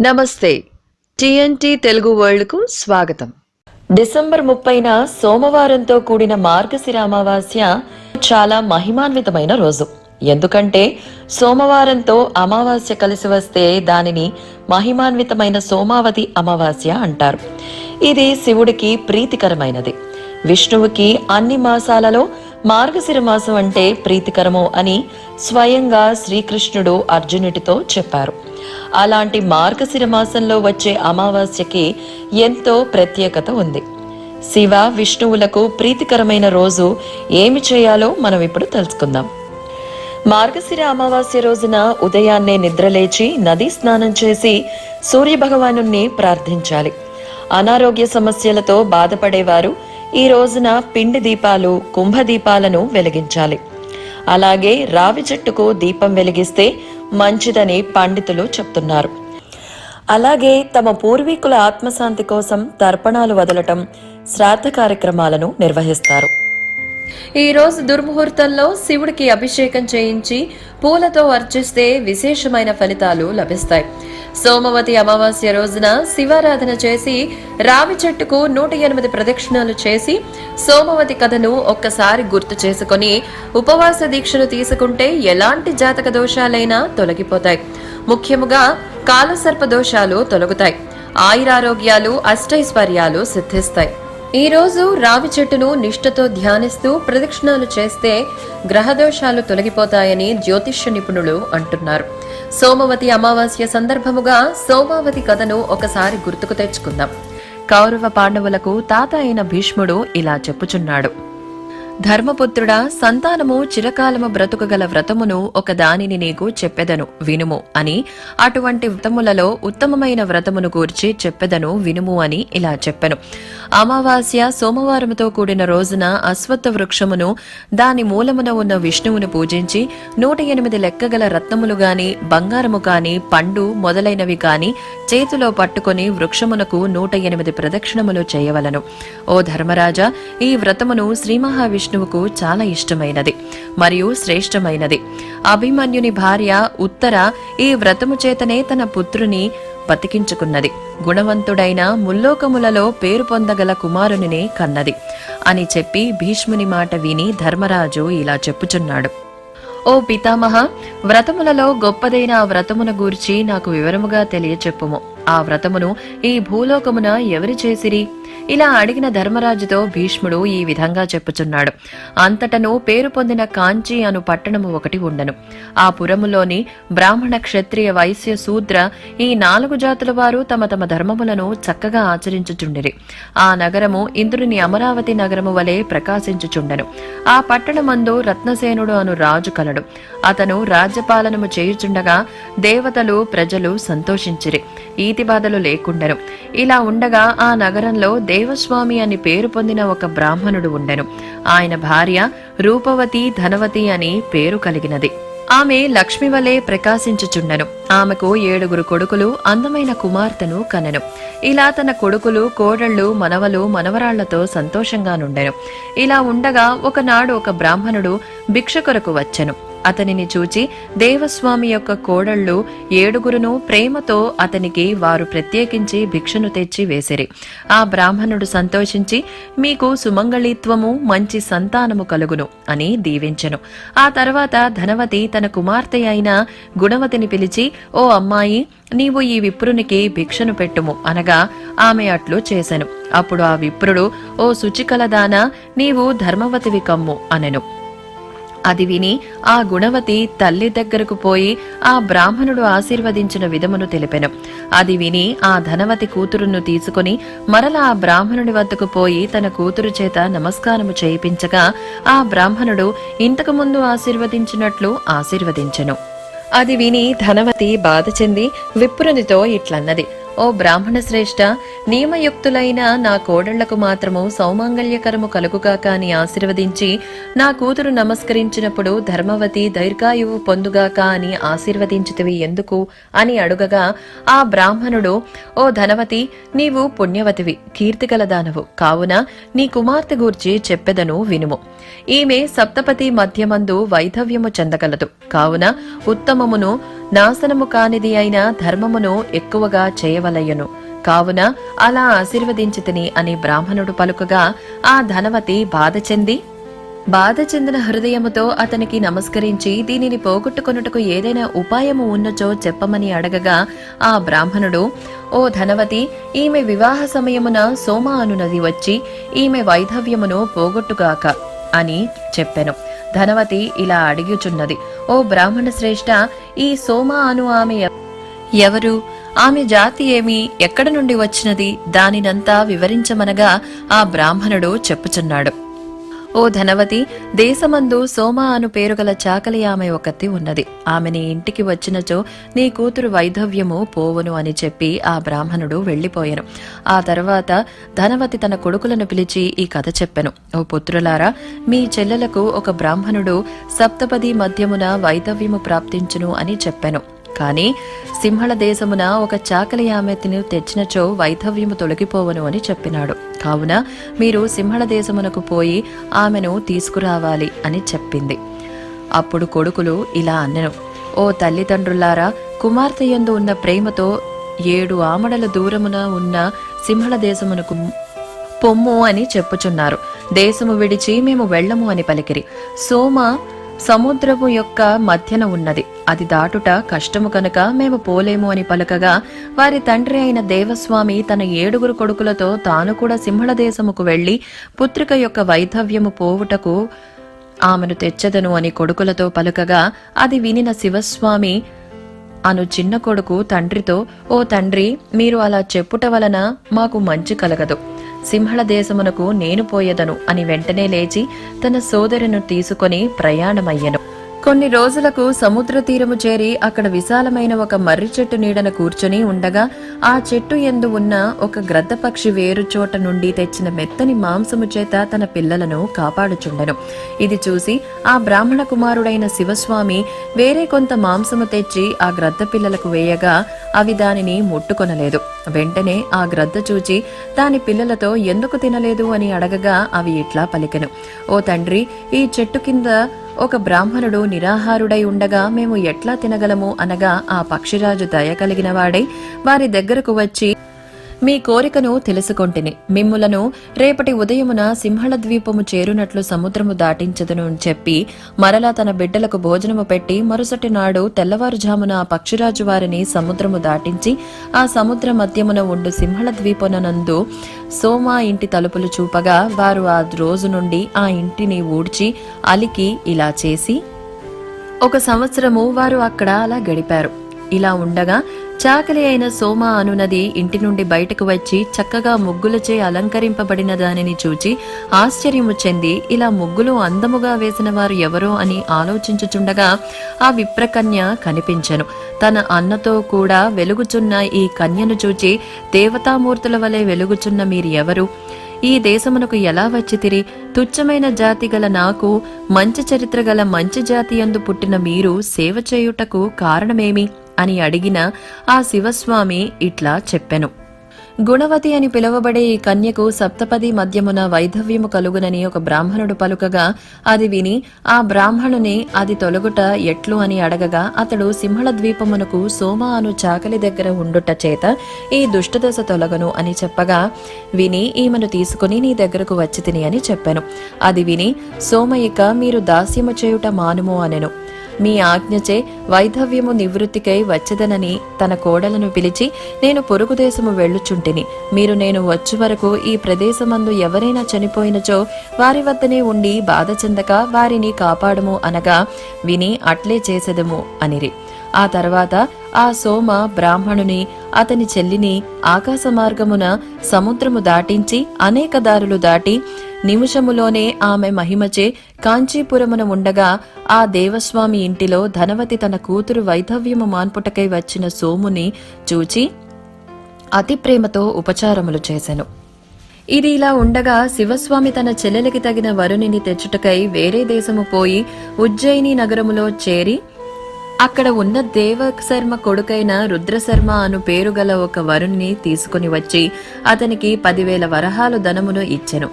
నమస్తే. టిఎన్టీ తెలుగు వరల్డ్కు స్వాగతం. డిసెంబర్ ముప్పైన సోమవారంతో కూడిన మార్గశిర అమావాస్య చాలా మహిమాన్వితమైన రోజు. ఎందుకంటే సోమవారంతో అమావాస్య కలిసి వస్తే దానిని మహిమాన్వితమైన సోమావతి అమావాస్య అంటారు. ఇది శివుడికి ప్రీతికరమైనది. విష్ణువుకి అన్ని మాసాలలో మార్గశిర మాసం అంటే ప్రీతికరము అని స్వయంగా శ్రీకృష్ణుడు అర్జునుడితో చెప్పారు. అలాంటి మార్గశిర మాసంలో వచ్చే అమావాస్యకి ఎంతో ప్రత్యేకత ఉంది. శివ విష్ణువులకు ప్రీతికరమైన రోజు ఏమి చేయాలో మనం ఇప్పుడు తెలుసుకుందాం. మార్గశిర అమావాస్య రోజున ఉదయాన్నే నిద్రలేచి నదీ స్నానం చేసి సూర్యభగవాను ప్రార్థించాలి. అనారోగ్య సమస్యలతో బాధపడేవారు ఈ రోజున పిండి దీపాలు కుంభ దీపాలను వెలిగించాలి. అలాగే రావి చెట్టుకు దీపం వెలిగిస్తే మంచిదని పండితులు చెప్తున్నారు. అలాగే తమ పూర్వీకుల ఆత్మశాంతి కోసం తర్పణాలు వదలటం శ్రాద్ధ కార్యక్రమాలను నిర్వహిస్తారు. ఈ రోజు దుర్ముహూర్తంలో శివుడికి అభిషేకం చేయించి పూలతో అర్చిస్తే విశేషమైన ఫలితాలు లభిస్తాయి. సోమవతి అమావాస్య రోజున శివారాధన చేసి రావి చెట్టుకు నూట ఎనిమిది ప్రదక్షిణాలు చేసి సోమవతి కథను ఒక్కసారి గుర్తు చేసుకొని ఉపవాస దీక్షను తీసుకుంటే ఎలాంటి జాతక దోషాలైనా తొలగిపోతాయి. ముఖ్యముగా కాలసర్ప దోషాలు తొలగుతాయి. ఆయురారోగ్యాలు అష్టైశ్వర్యాలు సిద్ధిస్తాయి. ఈ రోజు రావి చెట్టును నిష్ఠతో ధ్యానిస్తూ ప్రదక్షిణాలు చేస్తే గ్రహదోషాలు తొలగిపోతాయని జ్యోతిష్య నిపుణులు అంటున్నారు. సోమవతి అమావాస్య సందర్భముగా సోమావతి కథను ఒకసారి గుర్తుకు తెచ్చుకుందాం. కౌరవ పాండవులకు తాత అయిన భీష్ముడు ఇలా చెప్పుచున్నాడు. ధర్మపుత్రుడా సంతానము చిరకాలము బ్రతుకగల వ్రతమును ఒక దానిని నీకు చెప్పెదను వినుము అని అటువంటి వ్రతములలో ఉత్తమమైన వ్రతమును గూర్చి చెప్పెదను వినుము అని ఇలా చెప్పెను. అమావాస్య సోమవారముతో కూడిన రోజున అశ్వత్థ వృక్షమును దాని మూలమున ఉన్న విష్ణువును పూజించి నూట ఎనిమిది లెక్కగల రత్నములు గాని బంగారము కాని పండు మొదలైనవి కాని చేతిలో పట్టుకొని వృక్షమునకు నూట ఎనిమిది ప్రదక్షిణములు చేయవలను. ఓ ధర్మరాజా ఈ వ్రతమును శ్రీ మహావిష్ణువుకు చాలా ఇష్టమైనది మరియు శ్రేష్టమైనది. అభిమన్యుని భార్య ఉత్తర ఈ వ్రతము చేతనే తన పుత్రుని బతికించుకున్నది. గుణవంతుడైన ముల్లోకములలో పేరు పొందగల కుమారునినే కన్నది అని చెప్పి భీష్ముని మాట విని ధర్మరాజు ఇలా చెప్పుచున్నాడు. ఓ పితామహ వ్రతములలో గొప్పదైన ఆ వ్రతమున గూర్చి నాకు వివరముగా తెలియచెప్పుము. ఆ వ్రతమును ఈ భూలోకమున ఎవరు చేసిరి? ఇలా అడిగిన ధర్మరాజుతో భీష్ముడు ఈ విధంగా చెప్పుచున్నాడు. అంతటను పేరు పొందిన కాంచి అను పట్టణము ఒకటి ఉండను. ఆ పురములోని బ్రాహ్మణ క్షత్రియ వైశ్య శూద్ర ఈ నాలుగు జాతుల వారు తమ తమ ధర్మములను చక్కగా ఆచరించుచుండిరి. ఆ నగరము ఇంద్రుని అమరావతి నగరము వలె ప్రకాశించుచుండెను. ఆ పట్టణమందు రత్నసేనుడు అను రాజు కలడు. అతను రాజ్యపాలనము చేయుచుండగా దేవతలు ప్రజలు సంతోషించిరి. ఈతి బాధలు లేకుండెను. ఇలా ఉండగా ఆ నగరంలో దేవస్వామి అని పేరు పొందిన ఒక బ్రాహ్మణుడు ఉండెను. ఆయన భార్య రూపవతి ధనవతి అని పేరు కలిగినది. ఆమె లక్ష్మి వలె ప్రకాశించుచుండెను. ఆమెకు ఏడుగురు కొడుకులు అందమైన కుమార్తెను కనెను. ఇలా తన కొడుకులు కోడళ్ళు మనవలు మనవరాళ్ళతో సంతోషంగా నుండెను. ఇలా ఉండగా ఒకనాడు ఒక బ్రాహ్మణుడు భిక్ష కొరకు వచ్చెను. అతనిని చూచి దేవస్వామి యొక్క కోడళ్ళు ఏడుగురును ప్రేమతో అతనికి వారు ప్రత్యేకించి భిక్షను తెచ్చి వేసిరి. ఆ బ్రాహ్మణుడు సంతోషించి మీకు సుమంగళిత్వము మంచి సంతానము కలుగును అని దీవించెను. ఆ తర్వాత ధనవతి తన కుమార్తె అయిన గుణవతిని పిలిచి ఓ అమ్మాయి నీవు ఈ విప్రునికి భిక్షను పెట్టుము అనగా ఆమె అట్లు చేసెను. అప్పుడు ఆ విప్రుడు ఓ శుచికలదానా నీవు ధర్మవతివి కమ్ము అనెను. అది విని ఆ గుణవతి తల్లి దగ్గరకు పోయి ఆ బ్రాహ్మణుడు ఆశీర్వదించిన విధమును తెలిపెను. అది విని ఆ ధనవతి కూతురును తీసుకుని మరలా ఆ బ్రాహ్మణుడి వద్దకు పోయి తన కూతురు చేత నమస్కారము చేయించగా ఆ బ్రాహ్మణుడు ఇంతకు ముందు ఆశీర్వదించినట్లు ఆశీర్వదించెను. అది విని ధనవతి బాధ చెంది విప్రునితో ఇట్లన్నది. ఓ బ్రాహ్మణ శ్రేష్ఠ నియమయుక్తులైన నా కోడళ్ళకు మాత్రము సౌమాంగల్యకరము కలుగుగాక అని ఆశీర్వదించి నా కూతురు నమస్కరించినప్పుడు ధర్మవతి దైర్ఘాయువు పొందుగాక అని ఆశీర్వదించితివి ఎందుకు అని అడుగగా ఆ బ్రాహ్మణుడు ఓ ధనవతి నీవు పుణ్యవతివి కీర్తిగల దానవు. కావున నీ కుమార్తె గూర్చి చెప్పెదను వినుము. ఈమె సప్తపతి మధ్యమందు వైధవ్యము చెందగలదు. కావున ఉత్తమమును నాశనము కానిది అయిన ధర్మమును ఎక్కువగా చేయవలయను. కావున అలా ఆశీర్వదించితిని అని బ్రాహ్మణుడు పలుకగా ఆ ధనవతి బాధ చెంది? బాధ చెందిన హృదయముతో అతనికి నమస్కరించి దీనిని పోగొట్టుకొనుటకు ఏదైనా ఉపాయము ఉన్నచో చెప్పమని అడగగా ఆ బ్రాహ్మణుడు ఓ ధనవతి ఈమె వివాహ సమయమున సోమ అనునది వచ్చి ఈమె వైధవ్యమును పోగొట్టుగాక అని చెప్పెను. ధనవతి ఇలా అడిగుచున్నది. ఓ బ్రాహ్మణ శ్రేష్ఠ ఈ సోమ అను ఆమె ఎవరు? ఆమె జాతి ఏమి? ఎక్కడ నుండి వచ్చినది? దానినంతా వివరించమనగా ఆ బ్రాహ్మణుడు చెప్పుచున్నాడు. ఓ ధనవతి దేశమందు సోమ అను పేరుగల చాకలి ఆమె ఒకతి ఉన్నది. ఆమెని ఇంటికి వచ్చినచో నీ కూతురు వైధవ్యము పోవును అని చెప్పి ఆ బ్రాహ్మణుడు వెళ్ళిపోయాను ఆ తర్వాత ధనవతి తన కొడుకులను పిలిచి ఈ కథ చెప్పెను. ఓ పుత్రులారా మీ చెల్లెలకు ఒక బ్రాహ్మణుడు సప్తపది మధ్యమున వైధవ్యము ప్రాప్తించును అని చెప్పెను. కాని సింహళ దేశమున ఒక చాకలి ఆమెతిని తెచ్చినచో వైధవ్యము తొలగిపోవను అని చెప్పినాడు. కావున మీరు సింహళ దేశమునకు పోయి ఆమెను తీసుకురావాలి అని చెప్పింది. అప్పుడు కొడుకులు ఇలా అన్నెను ఓ తల్లిదండ్రులారా కుమార్తె యందు ఉన్న ప్రేమతో ఏడు ఆమడల దూరమున ఉన్న సింహళ దేశమునకు పొమ్ము అని చెప్పుచున్నారు. దేశము విడిచి మేము వెళ్ళము అని పలికిరి. సోమ సముద్రము యొక్క మధ్యన ఉన్నది. అది దాటుట కష్టము కనుక మేము పోలేము అని పలకగా వారి తండ్రి అయిన దేవస్వామి తన ఏడుగురు కొడుకులతో తాను కూడా సింహళ దేశముకు వెళ్ళి పుత్రిక యొక్క వైధవ్యము పోవుటకు ఆమెను తెచ్చదను అని కొడుకులతో పలుకగా అది వినిన శివస్వామి అను చిన్న కొడుకు తండ్రితో ఓ తండ్రి మీరు అలా చెప్పుట వలన మాకు మంచి కలగదు. సింహళ దేశమునకు నేను పోయదను అని వెంటనే లేచి తన సోదరును తీసుకొని ప్రయాణమయ్యను. కొన్ని రోజులకు సముద్ర తీరము చేరి అక్కడ విశాలమైన ఒక మర్రి చెట్టు నీడన కూర్చొని ఉండగా ఆ చెట్టు ఎందు ఉన్న ఒక గ్రద్ద పక్షి వేరు చోట నుండి తెచ్చిన మెత్తని మాంసము చేత తన పిల్లలను కాపాడుచుండెను. ఇది చూసి ఆ బ్రాహ్మణ కుమారుడైన శివస్వామి వేరే కొంత మాంసము తెచ్చి ఆ గ్రద్ద పిల్లలకు వేయగా అవి దానిని ముట్టుకొనలేదు. వెంటనే ఆ గ్రద్ద చూచి దాని పిల్లలతో ఎందుకు తినలేదు? అని అడగగా అవి ఇట్లా పలికెను. ఓ తండ్రి ఈ చెట్టు కింద ఒక బ్రాహ్మణుడు నిరాహారుడై ఉండగా మేము ఎట్లా తినగలము? అనగా ఆ పక్షిరాజు దయ కలిగిన వాడై వారి దగ్గరకు వచ్చి మీ కోరికను తెలుసుకొంటిని. మిమ్ములను రేపటి ఉదయమున సింహళ ద్వీపము చేరునట్లు సముద్రము దాటించదును చెప్పి మరలా తన బిడ్డలకు భోజనము పెట్టి మరుసటి నాడు తెల్లవారుజామున ఆ పక్షిరాజు వారిని సముద్రము దాటించి ఆ సముద్ర మధ్యమున ఉండు సింహళ ద్వీపననందు సోమా ఇంటి తలుపులు చూపగా వారు ఆ రోజు నుండి ఆ ఇంటిని ఊడ్చి అలికి ఇలా చేసి ఒక సంవత్సరము వారు అక్కడ అలా గడిపారు. ఇలా ఉండగా చాకలి అయిన సోమ అనునది ఇంటి నుండి బయటకు వచ్చి చక్కగా ముగ్గులచే అలంకరింపబడిన దానిని చూచి ఆశ్చర్యము చెంది ఇలా ముగ్గులు అందముగా వేసిన వారు ఎవరో అని ఆలోచించుచుండగా ఆ విప్రకన్య కనిపించను. తన అన్నతో కూడా వెలుగుచున్న ఈ కన్యను చూచి దేవతామూర్తుల వలె వెలుగుచున్న మీరు ఎవరు ఈ దేశమునకు ఎలా వచ్చితిరి తుచ్చమైన జాతి గల నాకు మంచి చరిత్ర గల మంచి జాతి యందు పుట్టిన మీరు సేవ చేయుటకు కారణమేమి? అని అడిగిన ఆ శివస్వామి ఇట్లా చెప్పెను. గుణవతి అని పిలువబడే ఈ కన్యకు సప్తపది మధ్యమున వైధవ్యము కలుగునని ఒక బ్రాహ్మణుడు పలుకగా అది విని ఆ బ్రాహ్మణుని అది తొలగుట ఎట్లు అని అడగగా అతడు సింహళ ద్వీపమునకు సోమ అను చాకలి దగ్గర ఉండుట చేత ఈ దుష్టదశ తొలగను అని చెప్పగా విని ఈమెను తీసుకుని నీ దగ్గరకు వచ్చి తిని అని చెప్పాను. అది విని సోమయిక మీరు దాస్యము చేయుట మానుము అనెను. మీ ఆజ్ఞచే వైధవ్యము నివృత్తికై వచ్చదనని తన కోడలను పిలిచి నేను పొరుగు దేశము వెళ్ళుచుంటిని. మీరు నేను వచ్చు వరకు ఈ ప్రదేశమందు ఎవరైనా చనిపోయినచో వారి వద్దనే ఉండి బాధ చెందక వారిని కాపాడము అనగా విని అట్లే చేసెదము అనిరి. ఆ తర్వాత ఆ సోమ బ్రాహ్మణుని అతని చెల్లిని ఆకాశ మార్గమున సముద్రము దాటించి అనేక దారులు దాటి నిమిషములోనే ఆమె మహిమచే కాంచీపురమున ఉండగా ఆ దేవస్వామి ఇంటిలో ధనవతి తన కూతురు వైధవ్యము మాన్పుటకై వచ్చిన సోముని చూచి అతి ప్రేమతో ఉపచారములు చేశాను ఇది ఇలా ఉండగా శివస్వామి తన చెల్లెలికి తగిన వరుణిని తెచ్చుటకై వేరే దేశము పోయి ఉజ్జయిని నగరములో చేరి అక్కడ ఉన్న దేవశర్మ కొడుకైన రుద్రశర్మ అను పేరు గల ఒక వరుణ్ణి తీసుకుని వచ్చి అతనికి పదివేల వరహాలు ధనమును ఇచ్చెను.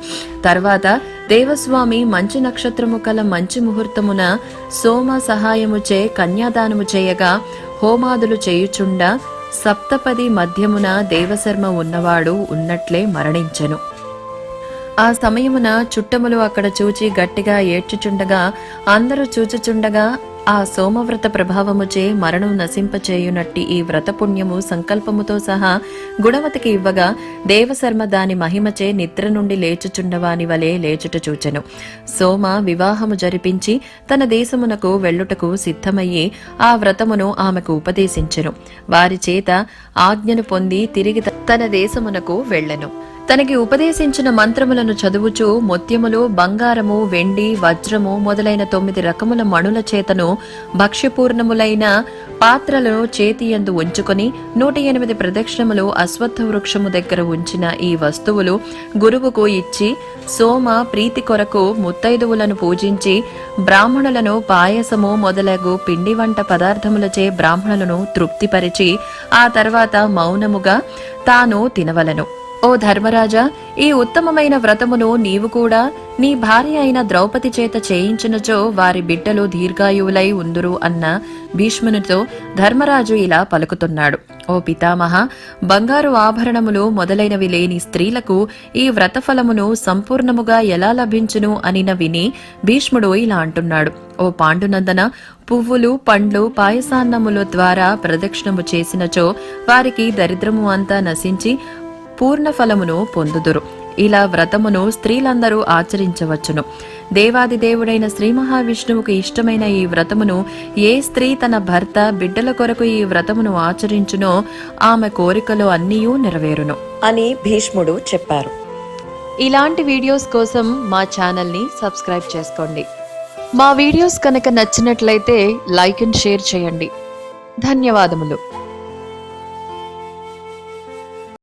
తర్వాత దేవస్వామి మంచి నక్షత్రము కల మంచి ముహూర్తమున సోమ సహాయముచే కన్యాదానము చేయగా హోమాదులు చేయుచుండ సప్తపది మధ్యమున దేవశర్మ ఉన్నవాడు ఉన్నట్లే మరణించెను. ఆ సమయమున చుట్టములు అక్కడ చూచి గట్టిగా ఏడ్చుచుండగా అందరూ చూచుచుండగా ఆ సోమవ్రత ప్రభావముచే మరణం నశింపచేయునట్టి ఈ వ్రత పుణ్యము సంకల్పముతో సహా గుణవతికి ఇవ్వగా దేవశర్మ దాని మహిమచే నిద్ర నుండి లేచుచుండవాని వలె లేచుట చూచెను. సోమ వివాహము జరిపించి తన దేశమునకు వెళ్ళుటకు సిద్ధమయ్యి ఆ వ్రతమును ఆమెకు ఉపదేశించెను. వారి చేత ఆజ్ఞను పొంది తిరిగి తన దేశమునకు వెళ్ళెను. తనకి ఉపదేశించిన మంత్రములను చదువుచు ముత్యములు బంగారము వెండి వజ్రము మొదలైన తొమ్మిది రకముల మణుల చేతను భక్ష్యపూర్ణములైన పాత్రలను చేతి యందు ఉంచుకొని నూట ఎనిమిది ప్రదక్షిణములు అశ్వత్థ వృక్షము దగ్గర ఉంచిన ఈ వస్తువులు గురువుకు ఇచ్చి సోమ ప్రీతి కొరకు ముత్తైదువులను పూజించి బ్రాహ్మణులను పాయసము మొదలగు పిండి వంట పదార్థములచే బ్రాహ్మణులను తృప్తిపరిచి ఆ తర్వాత మౌనముగా తాను తినవలను. ఓ ధర్మరాజా ఈ ఉత్తమమైన వ్రతమును నీవు కూడా నీ భార్య అయిన ద్రౌపది చేత చేయించినచో వారి బిడ్డలు దీర్ఘాయువులై ఉందురు అన్న భీష్మునితో ధర్మరాజు ఇలా పలుకుతున్నాడు. ఓ పితామహ బంగారు ఆభరణములు మొదలైనవి లేని స్త్రీలకు ఈ వ్రతఫలమును సంపూర్ణముగా ఎలా లభించును అనిన విని భీష్ముడు ఇలా అంటున్నాడు. ఓ పాండునందన పువ్వులు పండ్లు పాయసాన్నముల ద్వారా ప్రదక్షిణము చేసినచో వారికి దరిద్రము అంతా నశించి పూర్ణ ఫలమును పొందుదురు. ఇలా వ్రతమును స్త్రీలందరూ ఆచరించవచ్చును. దేవాది దేవుడైన శ్రీ మహావిష్ణువుకు ఇష్టమైన ఈ వ్రతమును ఏ స్త్రీ తన భర్త బిడ్డల కొరకు ఈ వ్రతమును ఆచరించునో ఆమె కోరికలు అన్నీయూ నెరవేరును. అని భీష్ముడు చెప్పారు. ఇలాంటి వీడియోస్ కోసం మా ఛానల్ని సబ్స్క్రైబ్ చేసుకోండి. మా వీడియోస్ కనుక నచ్చినట్లయితే లైక్ అండ్ షేర్ చేయండి. ధన్యవాదములు.